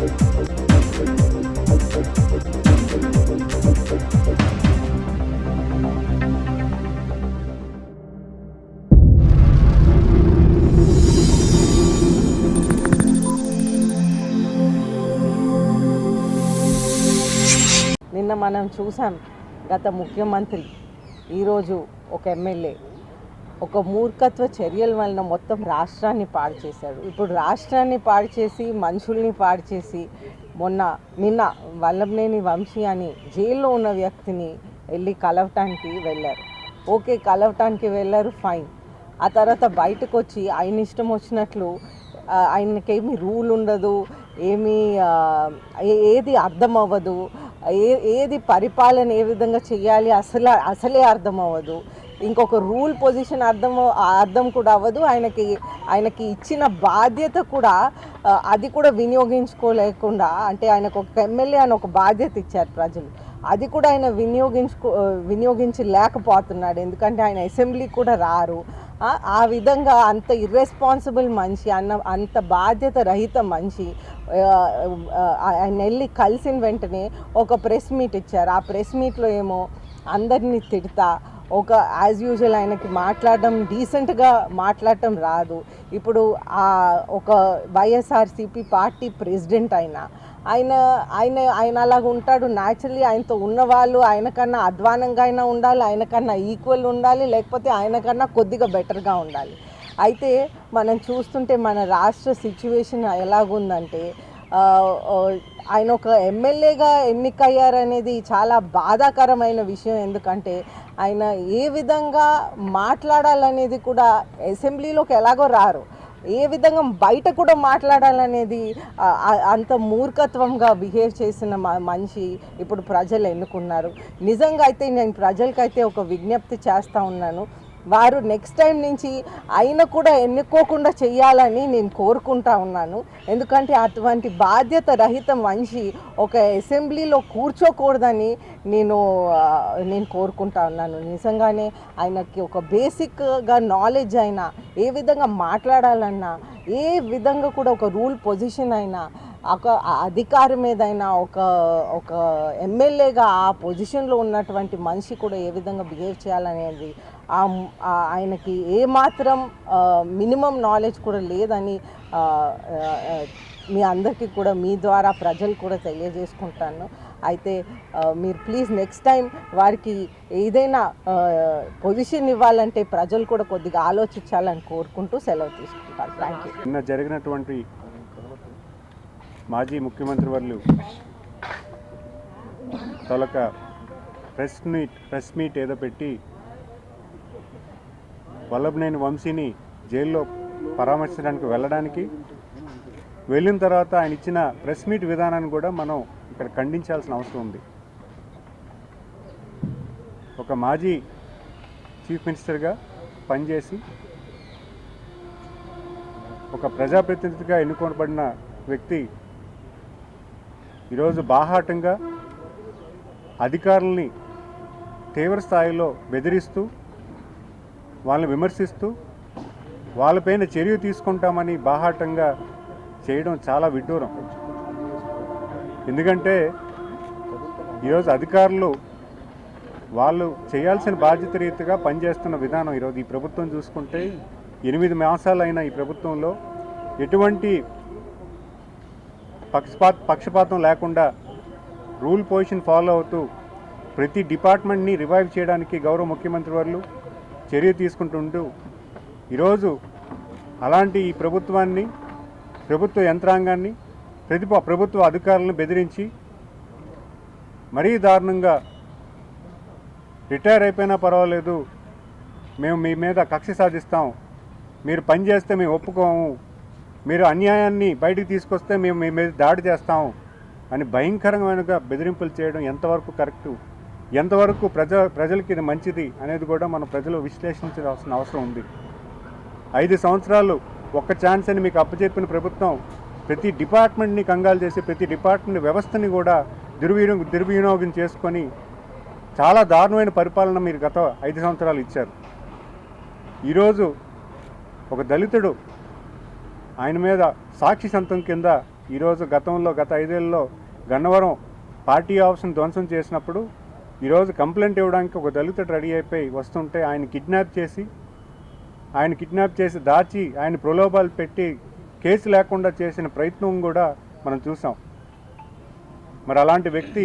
నిన్న మనం చూసాం గత ముఖ్యమంత్రి ఈరోజు ఒక ఎమ్మెల్యే. ఒక మూర్ఖత్వ చర్యల వలన మొత్తం రాష్ట్రాన్ని పాడు చేశాడు ఇప్పుడు రాష్ట్రాన్ని పాడు చేసి మనుషుల్ని పాడు చేసి మొన్న నిన్న వల్లభనేని వంశీ అని జైల్లో ఉన్న వ్యక్తిని వెళ్ళి కలవటానికి వెళ్ళారు. ఓకే కలవటానికి వెళ్ళారు ఫైన్. ఆ తర్వాత బయటకు వచ్చి ఆయన ఇష్టం వచ్చినట్లు ఆ, ఆయనకేమి రూల్ ఉండదు ఏమీ ఏది అర్థం అవ్వదు ఏ ఏది పరిపాలన ఏ విధంగా చేయాలి అసలు అసలే అర్థం అవ్వదు ఇంకొక రూల్ పొజిషన్ అర్థం అర్థం కూడా అవ్వదు. ఆయనకి ఆయనకి ఇచ్చిన బాధ్యత కూడా అది కూడా వినియోగించుకోలేకుండా అంటే ఆయనకు ఒక ఎమ్మెల్యే అని ఒక బాధ్యత ఇచ్చారు ప్రజలు. అది కూడా ఆయన వినియోగించుకో వినియోగించి లేకపోతున్నాడు ఎందుకంటే ఆయన అసెంబ్లీ కూడా రారు. ఆ, విధంగా అంత ఇర్రెస్పాన్సిబుల్ మనిషి అన్న అంత బాధ్యత రహిత మనిషి ఆయన వెళ్ళి కలిసిన వెంటనే ఒక ప్రెస్ మీట్ ఇచ్చారు. ఆ ప్రెస్ మీట్లో ఏమో అందరినీ తిడతా ఒక యాజ్ యూజువల్ ఆయనకి మాట్లాడడం డీసెంట్గా మాట్లాడటం రాదు. ఇప్పుడు ఆ ఒక వైఎస్ఆర్సిపి పార్టీ ప్రెసిడెంట్ ఆయన ఆయన ఆయన ఆయన అలాగ ఉంటాడు. న్యాచురలీ ఆయనతో ఉన్నవాళ్ళు ఆయన కన్నా అధ్వానంగా అయినా ఉండాలి ఆయన కన్నా ఈక్వల్ ఉండాలి లేకపోతే ఆయన కన్నా కొద్దిగా బెటర్గా ఉండాలి. అయితే మనం చూస్తుంటే మన రాష్ట్ర సిచ్యువేషన్ ఎలాగుందంటే ఆయన ఒక ఎమ్మెల్యేగా ఎన్నికయ్యారనేది చాలా బాధాకరమైన విషయం. ఎందుకంటే ఆయన ఏ విధంగా మాట్లాడాలనేది కూడా అసెంబ్లీలోకి ఎలాగో రారు. ఏ విధంగా బయట కూడా మాట్లాడాలనేది అంత మూర్ఖత్వంగా బిహేవ్ చేసిన మ- మనిషి ఇప్పుడు ప్రజలు ఎన్నుకున్నారు. నిజంగా అయితే నేను ప్రజలకైతే ఒక విజ్ఞప్తి చేస్తూ ఉన్నాను. వారు నెక్స్ట్ టైం నుంచి అయినా కూడా ఎన్నుకోకుండా చేయాలని నేను కోరుకుంటా ఉన్నాను. ఎందుకంటే అటువంటి బాధ్యత రహిత మనిషి ఒక అసెంబ్లీలో కూర్చోకూడదని నేను నేను కోరుకుంటా ఉన్నాను. నిజంగానే ఆయనకి ఒక బేసిక్గా నాలెడ్జ్ అయినా ఏ విధంగా మాట్లాడాలన్నా ఏ విధంగా కూడా ఒక రూల్ పొజిషన్ అయినా ఒక అధికారం ఏదైనా ఒక ఒక ఎమ్మెల్యేగా ఆ పొజిషన్లో ఉన్నటువంటి మనిషి కూడా ఏ విధంగా బిహేవ్ చేయాలనేది ఆయనకి ఏమాత్రం మినిమం నాలెడ్జ్ కూడా లేదని మీ అందరికీ కూడా మీ ద్వారా ప్రజలు కూడా తెలియజేసుకుంటాను. అయితే మీరు ప్లీజ్ నెక్స్ట్ టైం వారికి ఏదైనా పొజిషన్ ఇవ్వాలంటే ప్రజలు కూడా కొద్దిగా ఆలోచించాలని కోరుకుంటూ సెలవు తీసుకుంటారు థ్యాంక్ యూ నిన్న జరిగినటువంటి మాజీ ముఖ్యమంత్రి వర్లు తొలక ప్రెస్ మీట్ ప్రెస్ మీట్ ఏదో పెట్టి వల్లభనేని వంశీని జైల్లో పరామర్శించడానికి వెళ్ళడానికి. వెళ్ళిన తర్వాత ఆయన ఇచ్చిన ప్రెస్ మీట్ విధానాన్ని కూడా మనం ఇక్కడ ఖండించాల్సిన అవసరం ఉంది. ఒక మాజీ చీఫ్ మినిస్టర్గా పనిచేసి ఒక ప్రజాప్రతినిధిగా ఎన్నుకోబడిన వ్యక్తి ఈరోజు బాహాటంగా అధికారుల్ని తీవ్ర స్థాయిలో బెదిరిస్తూ వాళ్ళని విమర్శిస్తూ వాళ్ళపైన చర్య తీసుకుంటామని బాహాటంగా చేయడం చాలా విడ్డూరం. ఎందుకంటే ఈరోజు అధికారులు వాళ్ళు చేయాల్సిన బాధ్యత రీతిగా పనిచేస్తున్న విధానం ఈరోజు ఈ ప్రభుత్వం చూసుకుంటే ఎనిమిది మాసాలైన ఈ ప్రభుత్వంలో ఎటువంటి పక్షపాత పక్షపాతం లేకుండా రూల్ పొజిషన్ ఫాలో అవుతూ ప్రతి డిపార్ట్మెంట్ని రివైవ్ చేయడానికి గౌరవ ముఖ్యమంత్రి వాళ్ళు చర్య తీసుకుంటుంటూ ఈరోజు అలాంటి ఈ ప్రభుత్వాన్ని ప్రభుత్వ యంత్రాంగాన్ని ప్రతిప ప్రభుత్వ అధికారులను బెదిరించి మరీ దారుణంగా రిటైర్ అయిపోయినా పర్వాలేదు మేము మీ మీద కక్ష సాధిస్తాం మీరు పని చేస్తే మేము ఒప్పుకోము మీరు అన్యాయాన్ని బయటికి తీసుకొస్తే మేము మీ మీద దాడి చేస్తాం అని భయంకరమైన బెదిరింపులు చేయడం ఎంతవరకు కరెక్టు? ఎంతవరకు ప్రజ ప్రజలకి ఇది మంచిది అనేది కూడా మన ప్రజలు విశ్లేషించాల్సిన అవసరం ఉంది. ఐదు సంవత్సరాలు ఒక్క ఛాన్స్ అని మీకు అప్పచెప్పిన ప్రభుత్వం ప్రతి డిపార్ట్మెంట్ని కంగాలు చేసి ప్రతి డిపార్ట్మెంట్ వ్యవస్థని కూడా దుర్వినియోగం దుర్వినియోగం చేసుకొని చాలా దారుణమైన పరిపాలన మీరు గత ఐదు సంవత్సరాలు ఇచ్చారు. ఈరోజు ఒక దళితుడు ఆయన మీద సాక్షి సంతం కింద ఈరోజు గతంలో గత ఐదేళ్ళలో గన్నవరం పార్టీ ఆఫీస్ని ధ్వంసం చేసినప్పుడు ఈరోజు కంప్లైంట్ ఇవ్వడానికి ఒక దళితుడు రెడీ అయిపోయి వస్తుంటే ఆయన కిడ్నాప్ చేసి ఆయన కిడ్నాప్ చేసి దాచి ఆయన ప్రలోభాలు పెట్టి కేసు లేకుండా చేసిన ప్రయత్నం కూడా మనం చూసాం. మరి అలాంటి వ్యక్తి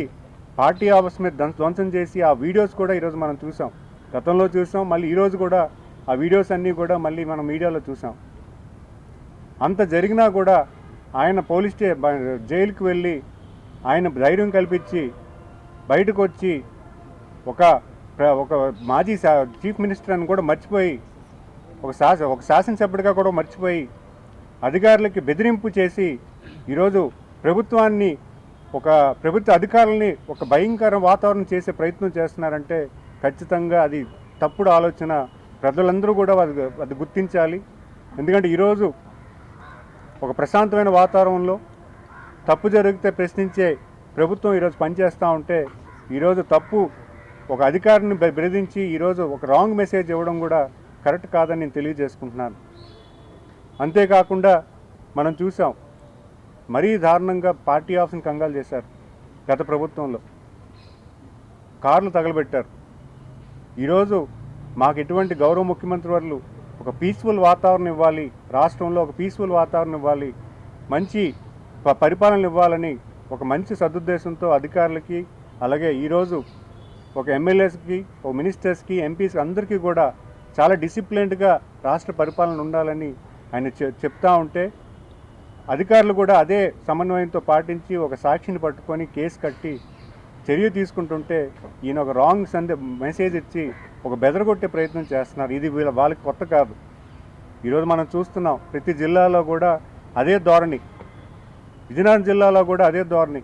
పార్టీ ఆఫీస్ మీద ధ్వంసం చేసి ఆ వీడియోస్ కూడా ఈరోజు మనం చూసాం. గతంలో చూసాం మళ్ళీ ఈరోజు కూడా ఆ వీడియోస్ అన్నీ కూడా మళ్ళీ మనం మీడియాలో చూసాం. అంత జరిగినా కూడా ఆయన పోలీస్ స్టే జైలుకి వెళ్ళి ఆయన ధైర్యం కల్పించి బయటకు వచ్చి ఒక ఒక మాజీ చీఫ్ మినిస్టర్ అని కూడా మర్చిపోయి ఒక శాస ఒక శాసనసభ్యుడిగా కూడా మర్చిపోయి అధికారులకి బెదిరింపు చేసి ఈరోజు ప్రభుత్వాన్ని ఒక ప్రభుత్వ అధికారులని ఒక భయంకర వాతావరణం చేసే ప్రయత్నం చేస్తున్నారంటే ఖచ్చితంగా అది తప్పుడు ఆలోచన. ప్రజలందరూ కూడా అది అది గుర్తించాలి. ఎందుకంటే ఈరోజు ఒక ప్రశాంతమైన వాతావరణంలో తప్పు జరిగితే ప్రశ్నించే ప్రభుత్వం ఈరోజు పనిచేస్తూ ఉంటే ఈరోజు తప్పు ఒక అధికారిని బెదిరించి ఈరోజు ఒక రాంగ్ మెసేజ్ ఇవ్వడం కూడా కరెక్ట్ కాదని నేను తెలియజేసుకుంటున్నాను. అంతేకాకుండా మనం చూసాం మరీ దారుణంగా పార్టీ ఆఫీస్ని కంగాలు చేశారు గత ప్రభుత్వంలో. కార్లు తగలబెట్టారు. ఈరోజు మాకు ఎటువంటి గౌరవ ముఖ్యమంత్రి వర్లు ఒక పీస్ఫుల్ వాతావరణం ఇవ్వాలి రాష్ట్రంలో ఒక పీస్ఫుల్ వాతావరణం ఇవ్వాలి మంచి ప- పరిపాలన ఇవ్వాలని ఒక మంచి సదుద్దేశంతో అధికారులకి అలాగే ఈరోజు ఒక ఎమ్మెల్యేస్కి ఒక మినిస్టర్స్కి ఎంపీస్కి అందరికీ కూడా చాలా డిసిప్లిన్డ్గా రాష్ట్ర పరిపాలన ఉండాలని ఆయన చెప్తా ఉంటే అధికారులు కూడా అదే సమన్వయంతో పాటించి ఒక సాక్షిని పట్టుకొని కేసు కట్టి చర్య తీసుకుంటుంటే ఈయన ఒక రాంగ్ సందే మెసేజ్ ఇచ్చి ఒక బెదరగొట్టే ప్రయత్నం చేస్తున్నారు. ఇది వీళ్ళ వాళ్ళకి కొత్త కాదు. ఈరోజు మనం చూస్తున్నాం ప్రతి జిల్లాలో కూడా అదే ధోరణి. విజయనగరం జిల్లాలో కూడా అదే ధోరణి.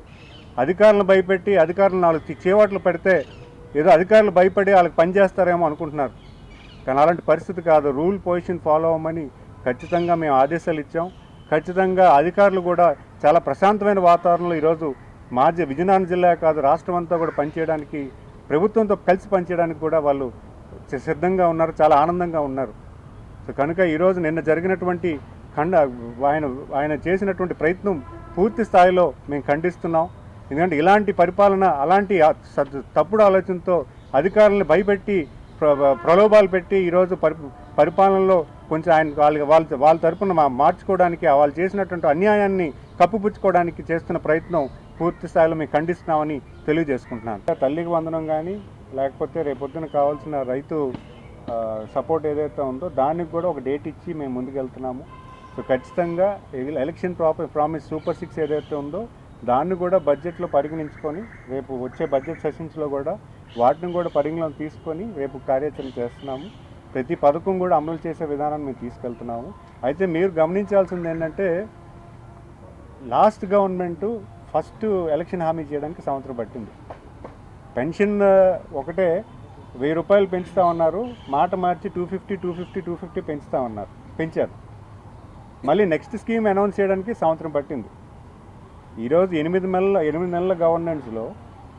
అధికారులను భయపెట్టి అధికారులు నాలుగు చేవాట్లు పెడితే ఏదో అధికారులు భయపడి వాళ్ళకి పనిచేస్తారేమో అనుకుంటున్నారు. కానీ అలాంటి పరిస్థితి కాదు. రూల్ పొజిషన్ ఫాలో అవ్వమని ఖచ్చితంగా మేము ఆదేశాలు ఇచ్చాం. ఖచ్చితంగా అధికారులు కూడా చాలా ప్రశాంతమైన వాతావరణంలో ఈరోజు మాజీ విజయనగరం జిల్లా కాదు రాష్ట్రం అంతా కూడా పనిచేయడానికి ప్రభుత్వంతో కలిసి పనిచేయడానికి కూడా వాళ్ళు సిద్ధంగా ఉన్నారు. చాలా ఆనందంగా ఉన్నారు. సో కనుక ఈరోజు నిన్న జరిగినటువంటి ఖండ ఆయన ఆయన చేసినటువంటి ప్రయత్నం పూర్తి స్థాయిలో మేము ఖండిస్తున్నాం. ఎందుకంటే ఇలాంటి పరిపాలన అలాంటి తప్పుడు ఆలోచనతో అధికారులను భయపెట్టి ప్ర- ప్రలోభాలు పెట్టి ఈరోజు పరి పరిపాలనలో కొంచెం ఆయన వాళ్ళ వాళ్ళ వాళ్ళ తరపున మార్చుకోవడానికి వాళ్ళు చేసినటువంటి అన్యాయాన్ని కప్పుపుచ్చుకోవడానికి చేస్తున్న ప్రయత్నం పూర్తి స్థాయిలో మేము ఖండిస్తున్నామని తెలియజేసుకుంటున్నాను. తల్లికి వందనం కానీ లేకపోతే రేపొద్దున కావాల్సిన రైతు సపోర్ట్ ఏదైతే ఉందో దానికి కూడా ఒక డేట్ ఇచ్చి మేము ముందుకెళ్తున్నాము. సో ఖచ్చితంగా election proper promise super six ఏదైతే ఉందో దాన్ని కూడా బడ్జెట్లో పరిగణించుకొని రేపు వచ్చే బడ్జెట్ సెషన్స్లో కూడా వాటిని కూడా పరిగణలోకి తీసుకొని రేపు కార్యాచరణ చేస్తున్నాము. ప్రతి పథకం కూడా అమలు చేసే విధానాన్ని మేము తీసుకెళ్తున్నాము. అయితే మీరు గమనించాల్సింది ఏంటంటే లాస్ట్ గవర్నమెంట్ ఫస్ట్ ఎలక్షన్ హామీ చేయడానికి సంవత్సరం పట్టింది. పెన్షన్ ఒకటే వెయ్యి రూపాయలు పెంచుతా ఉన్నారు. మాట మార్చి two fifty two fifty two fifty పెంచుతా ఉన్నారు. పెంచారు. మళ్ళీ నెక్స్ట్ స్కీమ్ అనౌన్స్ చేయడానికి సంవత్సరం పట్టింది. ఈరోజు ఎనిమిది నెలల ఎనిమిది నెలల గవర్నెన్స్లో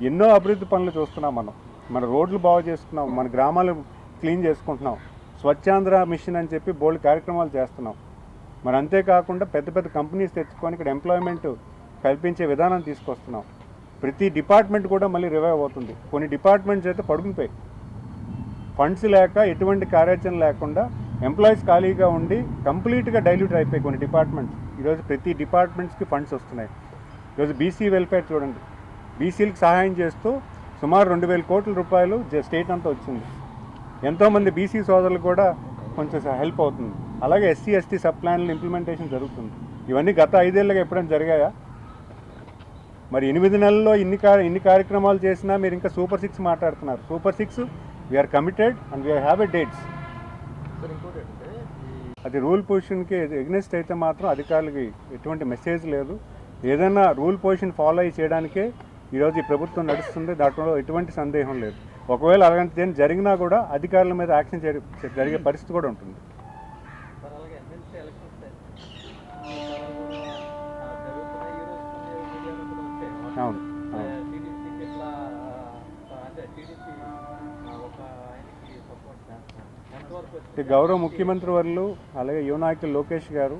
ఎన్నో అభివృద్ధి పనులు చూస్తున్నాం మనం. మన రోడ్లు బాగు చేసుకున్నాం మన గ్రామాలు క్లీన్ చేసుకుంటున్నాం స్వచ్ఛాంధ్ర మిషన్ అని చెప్పి బోల్డ్ కార్యక్రమాలు చేస్తున్నాం. మరి అంతేకాకుండా పెద్ద పెద్ద కంపెనీస్ తెచ్చుకొని ఇక్కడ ఎంప్లాయ్మెంట్ కల్పించే విధానం తీసుకొస్తున్నాం. ప్రతి డిపార్ట్మెంట్ కూడా మళ్ళీ రివైవ్ అవుతుంది. కొన్ని డిపార్ట్మెంట్స్ అయితే పడుకునిపోయి ఫండ్స్ లేక ఎటువంటి కార్యాచరణ లేకుండా ఎంప్లాయీస్ ఖాళీగా ఉండి కంప్లీట్గా డైల్యూట్ అయిపోయి కొన్ని డిపార్ట్మెంట్స్ ఈరోజు ప్రతి డిపార్ట్మెంట్స్కి ఫండ్స్ వస్తున్నాయి. ఈరోజు బీసీ వెల్ఫేర్ చూడండి. బీసీలకు సహాయం చేస్తూ సుమారు రెండు వేల కోట్ల రూపాయలు స్టేట్ అంతా వచ్చింది. ఎంతోమంది బీసీ సోదరులు కూడా కొంచెం హెల్ప్ అవుతుంది. అలాగే ఎస్సీ ఎస్టీ సబ్ ప్లాన్లు ఇంప్లిమెంటేషన్ జరుగుతుంది. ఇవన్నీ గత ఐదేళ్ళగా ఎప్పుడైనా జరిగాయా? మరి ఎనిమిది నెలల్లో ఇన్ని కా ఇన్ని కార్యక్రమాలు చేసినా మీరు ఇంకా సూపర్ సిక్స్ మాట్లాడుతున్నారు. Super six we are committed and we are have a dates అది రూల్ పొజిషన్కి ఎగ్నెస్ట్ అయితే మాత్రం అధికారులకి ఎటువంటి మెసేజ్ లేదు. ఏదైనా రూల్ పొజిషన్ ఫాలో అయ్యి చేయడానికే ఈరోజు ఈ ప్రభుత్వం నడుస్తుంది. దాంట్లో ఎటువంటి సందేహం లేదు. ఒకవేళ అలాంటిది ఏం జరిగినా కూడా అధికారుల మీద యాక్షన్ జరి- జరిగే పరిస్థితి కూడా ఉంటుంది. అవును? గౌరవ ముఖ్యమంత్రి వర్లు అలాగే యువ నాయకులు లోకేష్ గారు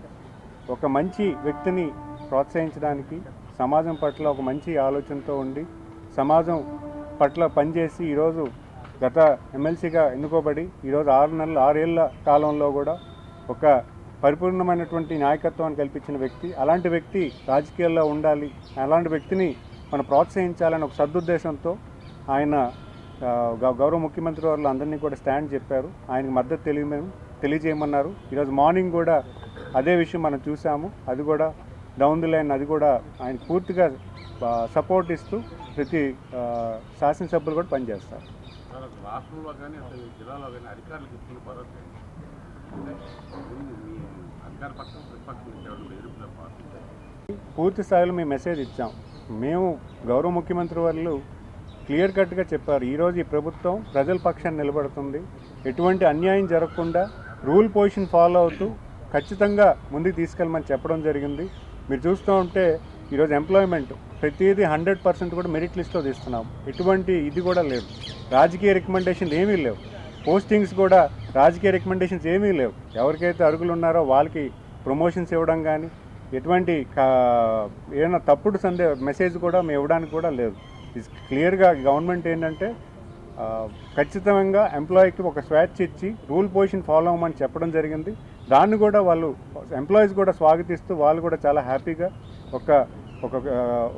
ఒక మంచి వ్యక్తిని ప్రోత్సహించడానికి సమాజం పట్ల ఒక మంచి ఆలోచనతో ఉండి సమాజం పట్ల పనిచేసి ఈరోజు గత ఎమ్మెల్సీగా ఎన్నుకోబడి ఈరోజు ఆరు నెలల ఆరేళ్ళ కాలంలో కూడా ఒక పరిపూర్ణమైనటువంటి నాయకత్వాన్ని కల్పించిన వ్యక్తి. అలాంటి వ్యక్తి రాజకీయాల్లో ఉండాలి. అలాంటి వ్యక్తిని మనం ప్రోత్సహించాలని ఒక సదుద్దేశంతో ఆయన గౌరవ ముఖ్యమంత్రి వారు అందరినీ కూడా స్టాండ్ చెప్పారు. ఆయనకు మద్దతు తెలియ తెలియజేయమన్నారు. ఈరోజు మార్నింగ్ కూడా అదే విషయం మనం చూసాము. అది కూడా డౌన్ ది లైన్ అది కూడా ఆయన పూర్తిగా సపోర్ట్ ఇస్తూ ప్రతి శాసనసభ్యులు కూడా పనిచేస్తారు. రాష్ట్రంలో కానీ అసలు జిల్లాలో కానీ అధికారులకు భరోసా పూర్తి స్థాయిలో మేము మెసేజ్ ఇచ్చాం. మేము గౌరవ ముఖ్యమంత్రి వాళ్ళు క్లియర్ కట్గా చెప్పారు. ఈరోజు ఈ ప్రభుత్వం ప్రజల పక్షాన్ని నిలబడుతుంది. ఎటువంటి అన్యాయం జరగకుండా రూల్ పొజిషన్ ఫాలో అవుతూ ఖచ్చితంగా ముందుకు తీసుకెళ్ళమని చెప్పడం జరిగింది. మీరు చూస్తూ ఉంటే ఈరోజు ఎంప్లాయ్మెంట్ ప్రతిదీ హండ్రెడ్ పర్సెంట్ కూడా మెరిట్ లిస్ట్లో తీస్తున్నాం. ఎటువంటి ఇది కూడా లేవు రాజకీయ రికమెండేషన్ ఏమీ లేవు. పోస్టింగ్స్ కూడా రాజకీయ రికమెండేషన్స్ ఏమీ లేవు. ఎవరికైతే అరుగులు ఉన్నారో వాళ్ళకి ప్రమోషన్స్ ఇవ్వడం కానీ ఎటువంటి కా- ఏదైనా తప్పుడు సందే మెసేజ్ కూడా మేము ఇవ్వడానికి కూడా లేదు. ఇది క్లియర్గా గవర్నమెంట్ ఏంటంటే ఖచ్చితంగా ఎంప్లాయీకి ఒక స్వేచ్ఛ ఇచ్చి రూల్ పొజిషన్ ఫాలో అవ్వమని చెప్పడం జరిగింది. దాన్ని కూడా వాళ్ళు ఎంప్లాయీస్ కూడా స్వాగతిస్తూ వాళ్ళు కూడా చాలా హ్యాపీగా ఒక ఒక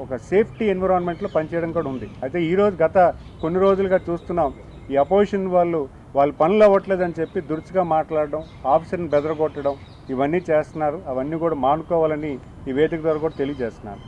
ఒక సేఫ్టీ ఎన్విరాన్మెంట్లో పనిచేయడం కూడా ఉంది. అయితే ఈరోజు గత కొన్ని రోజులుగా చూస్తున్నాం ఈ అపోజిషన్ వాళ్ళు వాళ్ళు పనులు అవ్వట్లేదని చెప్పి దురుచుగా మాట్లాడడం ఆఫీసర్ని బెదరగొట్టడం ఇవన్నీ చేస్తున్నారు. అవన్నీ కూడా మానుకోవాలని ఈ వేదిక ద్వారా కూడా తెలియజేస్తున్నారు.